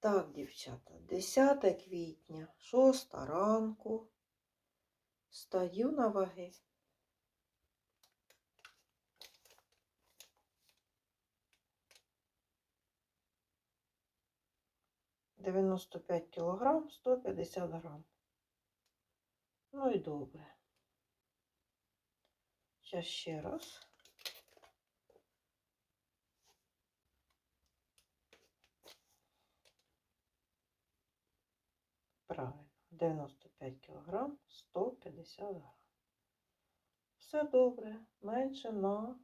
Так, дівчата, 10 квітня, 6 ранку. Стаю на ваги. Дев'яносто п'ять кілограм, сто п'ятдесят грам. Ну і добре. Зараз ще раз. Правильно, 95 кг, 150 грам. Все добре, менше на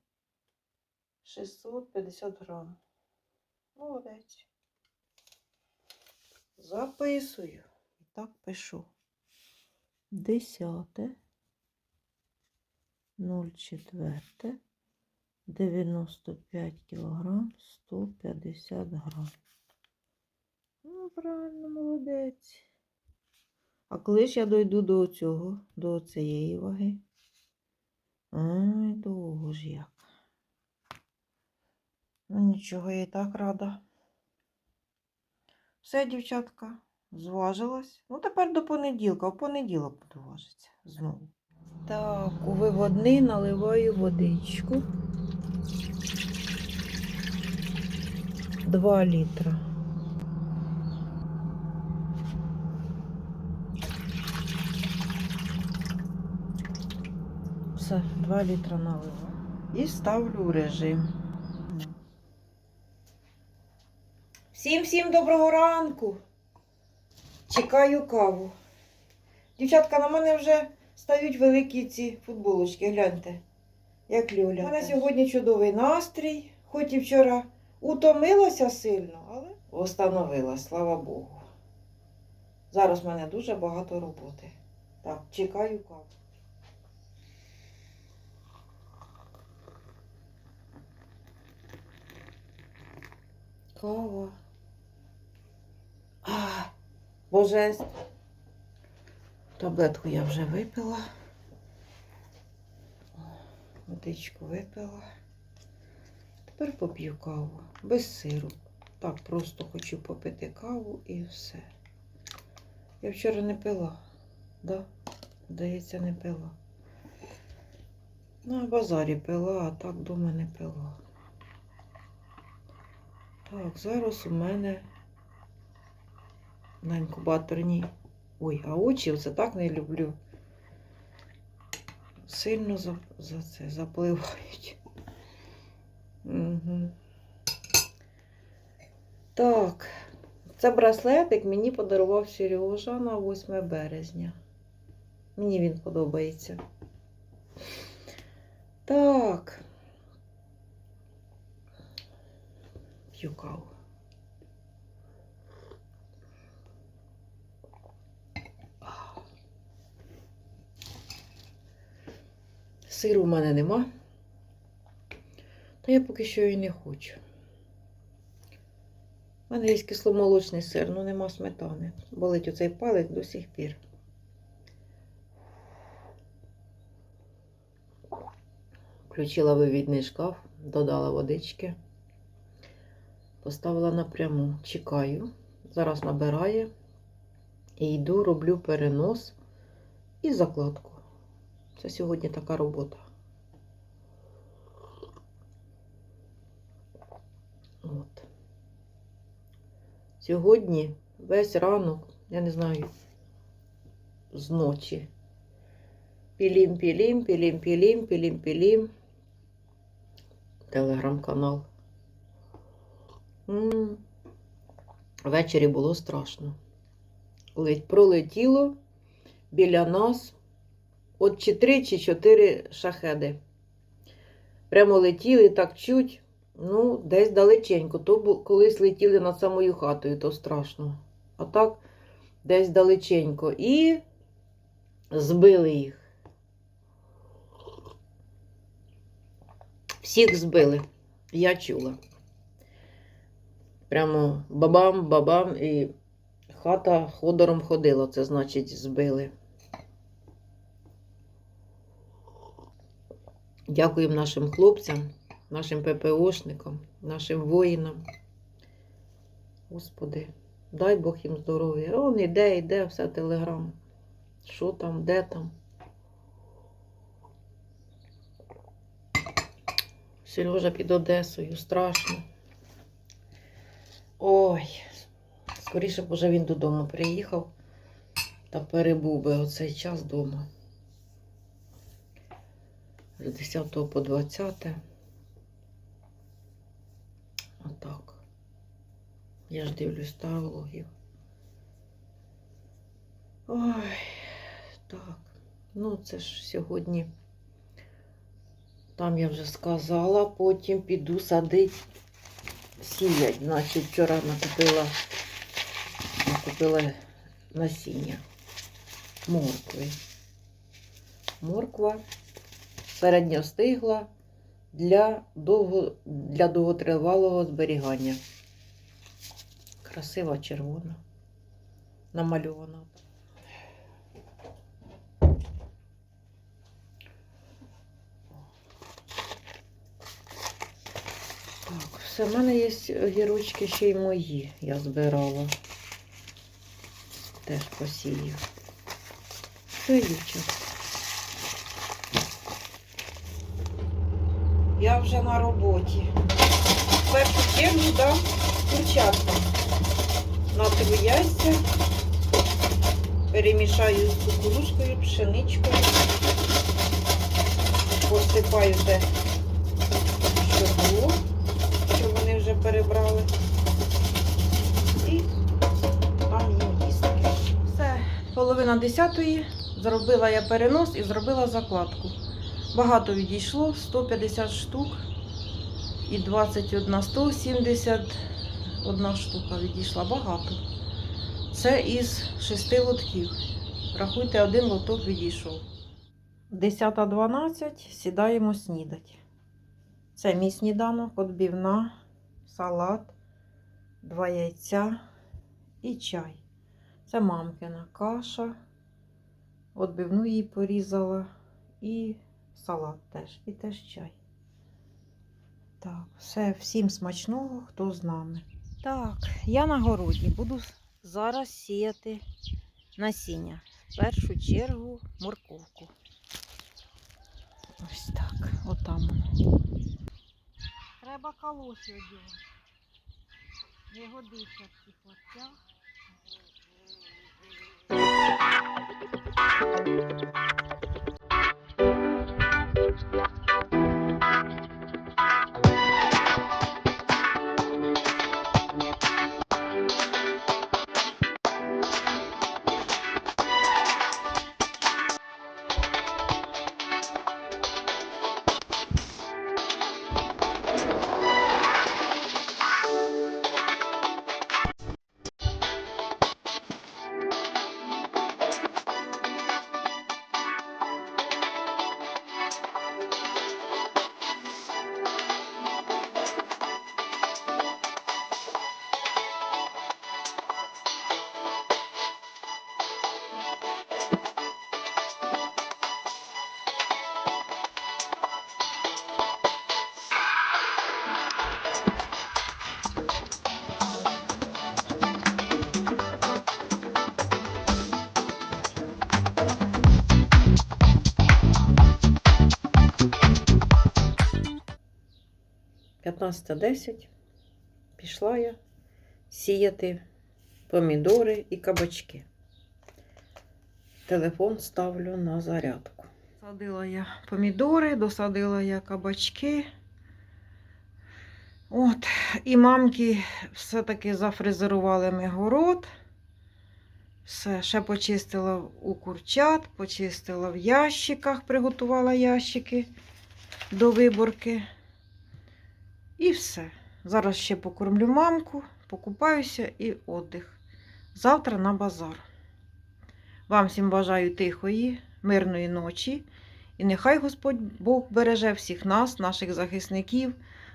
650 грам. Молодець. Записую. І так пишу. Десяте. 0,4. 95 кілограм, 150 грам. Ну, правильно, молодець. А коли ж я дойду до цього, до цієї ваги? Ай, довго ж як. Ну, нічого, я і так рада. Все, дівчатка, зважилась. Ну, тепер до понеділка. В понеділок буду важитися знову. Так, у виводний наливаю водичку. 2 літра. Все, 2 літра налила. І ставлю в режим. Всім всім доброго ранку. Чекаю каву. Дівчатка, на мене вже стають великі ці футболочки, гляньте. Як люля. У мене сьогодні чудовий настрій, хоч і вчора утомилася сильно, але встановила, слава Богу. Зараз в мене дуже багато роботи. Так, чекаю каву. Кава. А, боже. Таблетку я вже випила. Водичку випила. Тепер поп'ю каву. Без сиру. Так, просто хочу попити каву і все. Я вчора не пила. Да? Здається, не пила. На базарі пила, а так дома не пила. Так, зараз у мене на інкубаторній. Ой, а очі оце так не люблю. Сильно за, за це запливають. Угу. Так, це браслетик мені подарував Сережа на 8 березня. Мені він подобається. Так. П'ю каву. Сиру в мене нема. Та я поки що і не хочу. У мене є кисломолочний сир, але нема сметани. Болить оцей палець до сих пір. Включила вивідний шкаф, додала водички, поставила напряму, чекаю. Зараз набирає і йду, роблю перенос і закладку. Це сьогодні така робота. От. Сьогодні весь ранок, я не знаю, з ночі. Пілім, пілім, пілім, пілім, пілім, пілім. Телеграм-канал. Ввечері було страшно. Ледь пролетіло біля нас от чи три чи чотири шахеди. Прямо летіли так чуть, ну, десь далеченько. То колись летіли над самою хатою, то страшно. А так, десь далеченько. І збили їх. Всіх збили. Я чула. Прямо бабам, бабам, і хата ходором ходила, це значить збили. Дякуємо нашим хлопцям, нашим ППОшникам, нашим воїнам. Господи, Дай Бог їм здоров'я. Он іде, іде, все телеграм. Що там, де там. Сережа під Одесою, страшно. Ой, скоріше б уже він додому приїхав та перебув би оцей час вдома. З 10 по 20. Отак. Я ж дивлюсь тавологів. Ой, так. Ну, це ж сьогодні. Там я вже сказала, потім піду садить сіять. Значить, вчора накупила, накупила насіння моркви. Морква середньостигла для, довго, для довготривалого зберігання. Красива червона, намальована. Так, все, в мене є огірочки ще й мої, я збирала. Теж посію. Все, дівчата. Я вже на роботі. Першу чергу дам курчатку. Натру яйця, перемішаю з кукурузкою, пшеничкою, посипаю те, що було, що вони вже перебрали. І там їм їсти. Все, половина десятої. Зробила я перенос і зробила закладку. Багато відійшло, 150 штук і 21, 171 штука відійшла. Багато. Це із шести лотків. Рахуйте, один лоток відійшов. 10.12 сідаємо снідати. Це мій сніданок, отбівна, салат, два яйця і чай. Це мамкина каша. Отбивну їй порізала і салат теж, і теж чай. Так, все, всім смачного, хто з нами. Так, я на городі буду зараз сіяти насіння. В першу чергу морковку. Ось так, отам. воно треба колоти його. Не годиться ці хлопця. 15.10 пішла я сіяти помідори і кабачки. Телефон ставлю на зарядку. Садила я помідори, досадила я кабачки. От, І мамки все-таки зафрезерували ми город. Все, ще почистила у курчат, почистила в ящиках, приготувала ящики до виборки. І все. Зараз ще покормлю мамку, покупаюся і віддих. Завтра на базар. Вам всім бажаю тихої, мирної ночі. І нехай Господь Бог береже всіх нас, наших захисників,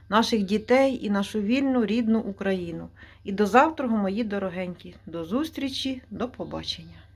наших дітей і нашу вільну рідну Україну. І до завтра, мої дорогенькі. До зустрічі, до побачення.